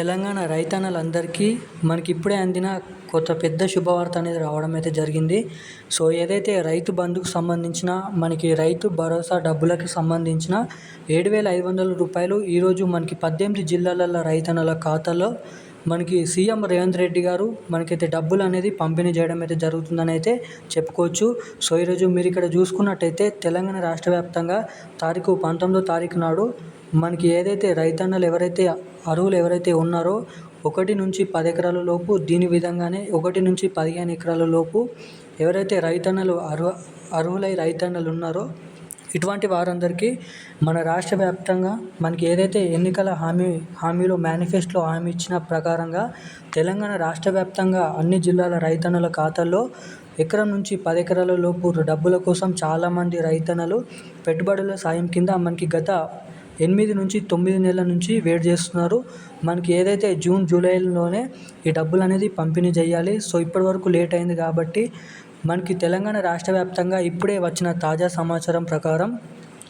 తెలంగాణ రైతన్నలందరికీ మనకి ఇప్పుడే అందిన కొత్త పెద్ద శుభవార్త అనేది రావడం అయితే జరిగింది. సో ఏదైతే రైతు బంధుకు సంబంధించిన మనకి రైతు భరోసా డబ్బులకి సంబంధించిన ఏడు వేల ఐదు వందల రూపాయలు ఈరోజు మనకి పద్దెనిమిది జిల్లాలలో రైతన్నల ఖాతాలో మనకి సీఎం రేవంత్ రెడ్డి గారు మనకైతే డబ్బులు అనేది పంపిణీ చేయడం అయితే జరుగుతుందని అయితే చెప్పుకోవచ్చు. సో ఈరోజు మీరు ఇక్కడ చూసుకున్నట్టయితే తెలంగాణ రాష్ట్ర వ్యాప్తంగా తారీఖు పంతొమ్మిదో తారీఖు నాడు మనకి ఏదైతే రైతన్నలు ఎవరైతే అరువులు ఎవరైతే ఉన్నారో ఒకటి నుంచి పది ఎకరాల లోపు దీని విధంగానే ఒకటి నుంచి పదిహేను ఎకరాల లోపు ఎవరైతే రైతన్నలు అర్హ అర్హులై రైతన్నలు ఉన్నారో ఇటువంటి వారందరికీ మన రాష్ట్ర వ్యాప్తంగా మనకి ఏదైతే ఎన్నికల హామీ హామీలో మేనిఫెస్టోలో హామీ ఇచ్చిన ప్రకారంగా తెలంగాణ రాష్ట్ర వ్యాప్తంగా అన్ని జిల్లాల రైతన్నల ఖాతాల్లో ఎకరం నుంచి పది ఎకరాల లోపు డబ్బుల కోసం చాలామంది రైతన్నలు పెట్టుబడుల సాయం కింద మనకి గత ఎనిమిది నుంచి తొమ్మిది నెలల నుంచి వెయిట్ చేస్తున్నారు. మనకి ఏదైతే జూన్ జూలైలోనే ఈ డబ్బులు అనేది పంపిణీ చేయాలి. సో ఇప్పటివరకు లేట్ అయింది కాబట్టి మనకి తెలంగాణ రాష్ట్ర వ్యాప్తంగా ఇప్పుడే వచ్చిన తాజా సమాచారం ప్రకారం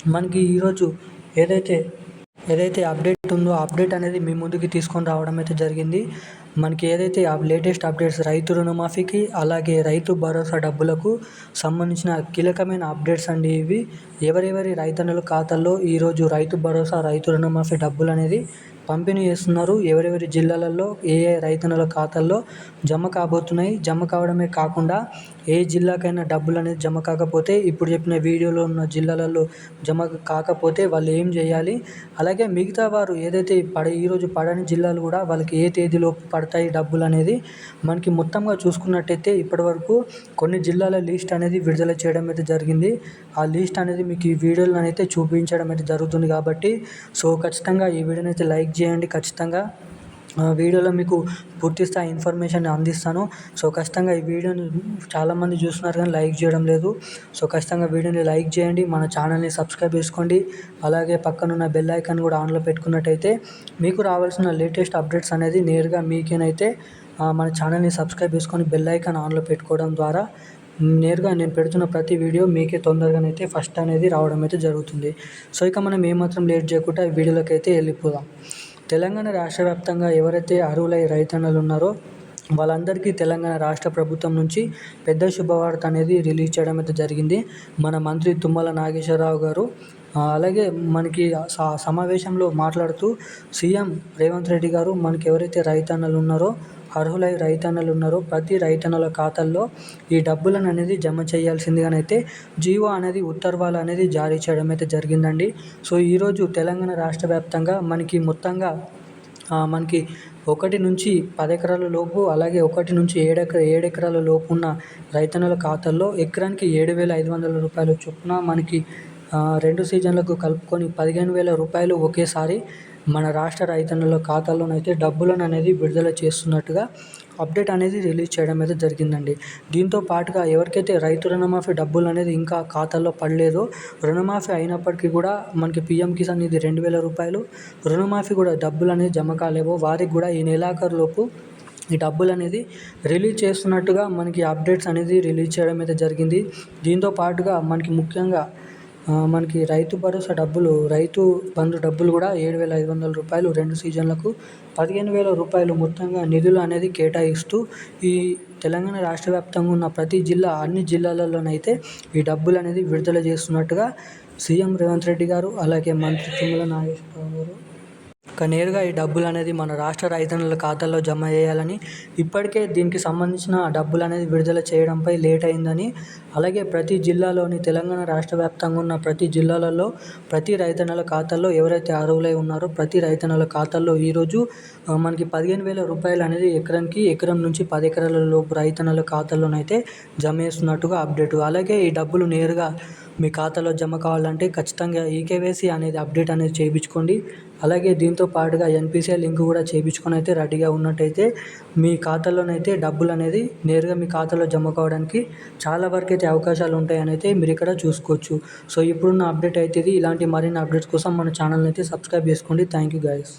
మనకి ఈరోజు ఏదైతే ఏదైతే అప్డేట్ ఉందో అప్డేట్ అనేది మీ ముందుకి తీసుకొని రావడం అయితే జరిగింది. మనకి ఏదైతే లేటెస్ట్ అప్డేట్స్ రైతు రుణమాఫీకి అలాగే రైతు భరోసా డబ్బులకు సంబంధించిన కీలకమైన అప్డేట్స్ అండి ఇవి. ఎవరెవరి రైతన్నుల ఖాతాల్లో ఈరోజు రైతు భరోసా రైతు రుణమాఫీ డబ్బులు అనేది పంపిణీ చేస్తున్నారు? ఎవరెవరి జిల్లాలలో ఏ ఏ రైతన్నుల ఖాతాల్లో జమ కాబోతున్నాయి? జమ కావడమే కాకుండా ఏ జిల్లాకైనా డబ్బులు అనేది జమ కాకపోతే ఇప్పుడు చెప్పిన వీడియోలో ఉన్న జిల్లాలలో జమ కాకపోతే వాళ్ళు ఏం చేయాలి? అలాగే మిగతా వారు ఏదైతే పడ ఈరోజు పడని జిల్లాలు కూడా వాళ్ళకి ఏ తేదీలో పడతాయి డబ్బులు అనేది మనకి మొత్తంగా చూసుకున్నట్టయితే ఇప్పటివరకు కొన్ని జిల్లాల లిస్ట్ అనేది విడుదల చేయడం అయితే జరిగింది. ఆ లిస్ట్ అనేది మీకు ఈ వీడియోలను అయితే చూపించడం అయితే జరుగుతుంది కాబట్టి సో ఖచ్చితంగా ఈ వీడియోని అయితే లైక్ చేయండి ఖచ్చితంగా. వీడియోలో మీకు పూర్తి స్థాయి ఇన్ఫర్మేషన్ అందిస్తాను. సో ఖచ్చితంగా ఈ వీడియోని చాలామంది చూస్తున్నారు కానీ లైక్ చేయడం లేదు. సో ఖచ్చితంగా వీడియోని లైక్ చేయండి మన ఛానల్ని సబ్స్క్రైబ్ చేసుకోండి. అలాగే పక్కనున్న బెల్ ఐకాన్ కూడా ఆన్లో పెట్టుకున్నట్టయితే మీకు రావాల్సిన లేటెస్ట్ అప్డేట్స్ అనేది నేరుగా మీకేనైతే మన ఛానల్ని సబ్స్క్రైబ్ చేసుకొని బెల్ ఐకాన్ ఆన్లో పెట్టుకోవడం ద్వారా నేరుగా నేను పెడుతున్న ప్రతి వీడియో మీకే తొందరగానైతే ఫస్ట్ అనేది రావడం అయితే జరుగుతుంది. సో ఇక మనం ఏమాత్రం లేట్ చేయకుండా ఈ వీడియోలోకి అయితే వెళ్ళిపోదాం. తెలంగాణ రాష్ట్ర వ్యాప్తంగా ఎవరైతే అర్హులై రైతన్నలు ఉన్నారో వాళ్ళందరికీ తెలంగాణ రాష్ట్ర ప్రభుత్వం నుంచి పెద్ద శుభవార్త అనేది రిలీజ్ చేయడం అయితే జరిగింది. మన మంత్రి తుమ్మల నాగేశ్వరరావు గారు అలాగే మనకి సమావేశంలో మాట్లాడుతూ సీఎం రేవంత్ రెడ్డి గారు మనకి ఎవరైతే రైతన్నలు ఉన్నారో అర్హులై రైతన్నలు ఉన్నారో ప్రతి రైతన్నల ఖాతాల్లో ఈ డబ్బులను అనేది జమ చేయాల్సిందిగానైతే జీవో అనేది ఉత్తర్వాలు అనేది జారీ చేయడం అయితే జరిగిందండి. సో ఈరోజు తెలంగాణ రాష్ట్ర వ్యాప్తంగా మనకి మొత్తంగా మనకి ఒకటి నుంచి పది ఎకరాల లోపు అలాగే ఒకటి నుంచి ఏడెకర ఏడెకరాల లోపు ఉన్న రైతన్నల ఖాతాల్లో ఎకరానికి ఏడు వేల ఐదు వందల రూపాయలు చొప్పున మనకి రెండు సీజన్లకు కలుపుకొని పదిహేను వేల రూపాయలు ఒకేసారి మన రాష్ట్ర రైతన్నుల ఖాతాలోనైతే డబ్బులను అనేది విడుదల చేస్తున్నట్టుగా అప్డేట్ అనేది రిలీజ్ చేయడం అయితే జరిగిందండి. దీంతో పాటుగా ఎవరికైతే రైతు రుణమాఫీ డబ్బులు అనేది ఇంకా ఖాతాల్లో పడలేదో రుణమాఫీ అయినప్పటికీ కూడా మనకి పిఎం కిసాన్ ఇది రెండు వేల రూపాయలు రుణమాఫీ కూడా డబ్బులు అనేది జమ కాలేవో వారికి కూడా ఈ నెలాఖరులోపు ఈ డబ్బులు అనేది రిలీజ్ చేస్తున్నట్టుగా మనకి అప్డేట్స్ అనేది రిలీజ్ చేయడం అయితే జరిగింది. దీంతో పాటుగా మనకి ముఖ్యంగా మనకి రైతు భరోసా డబ్బులు రైతు బంధు డబ్బులు కూడా ఏడు వేల ఐదు వందల రూపాయలు రెండు సీజన్లకు పదిహేను వేల రూపాయలు మొత్తంగా నిధులు అనేది కేటాయిస్తూ ఈ తెలంగాణ రాష్ట్ర వ్యాప్తంగా ఉన్న ప్రతి జిల్లా అన్ని జిల్లాలలోనైతే ఈ డబ్బులు అనేది విడుదల చేస్తున్నట్టుగా సీఎం రేవంత్ రెడ్డి గారు అలాగే మంత్రి తుమ్మల నాగేశ్వరరావు గారు నేరుగా ఈ డబ్బులు అనేది మన రాష్ట్ర రైతన్నుల ఖాతాల్లో జమ చేయాలని ఇప్పటికే దీనికి సంబంధించిన డబ్బులు అనేది విడుదల చేయడంపై లేట్ అయిందని అలాగే ప్రతి జిల్లాలోని తెలంగాణ రాష్ట్ర వ్యాప్తంగా ఉన్న ప్రతి జిల్లాలలో ప్రతి రైతన్నల ఖాతాల్లో ఎవరైతే అర్హులై ఉన్నారో ప్రతి రైతన్నల ఖాతాల్లో ఈరోజు మనకి పదిహేను వేల రూపాయలు అనేది ఎకరానికి ఎకరం నుంచి పది ఎకరాల లోపు రైతన్నల ఖాతాల్లోనైతే జమ చేస్తున్నట్టుగా అప్డేట్. అలాగే ఈ డబ్బులు నేరుగా మీ ఖాతాలో జమ కావాలంటే ఖచ్చితంగా ఈకేవైసీ అనేది అప్డేట్ అనేది చేయించుకోండి. అలాగే దీంతో పాటుగా ఎన్పిసిఐ లింక్ కూడా చేయించుకొని అయితే రెడీగా ఉన్నట్టయితే మీ ఖాతాలోనైతే డబ్బులు అనేది నేరుగా మీ ఖాతాలో జమ కావడానికి చాలా వరకు అయితే అవకాశాలు ఉంటాయని అయితే మీరు ఇక్కడ చూసుకోవచ్చు. సో ఇప్పుడున్న అప్డేట్ అయితే ఇది. ఇలాంటి మరిన్ని అప్డేట్స్ కోసం మన ఛానల్ని అయితే సబ్స్క్రైబ్ చేసుకోండి. Thank you guys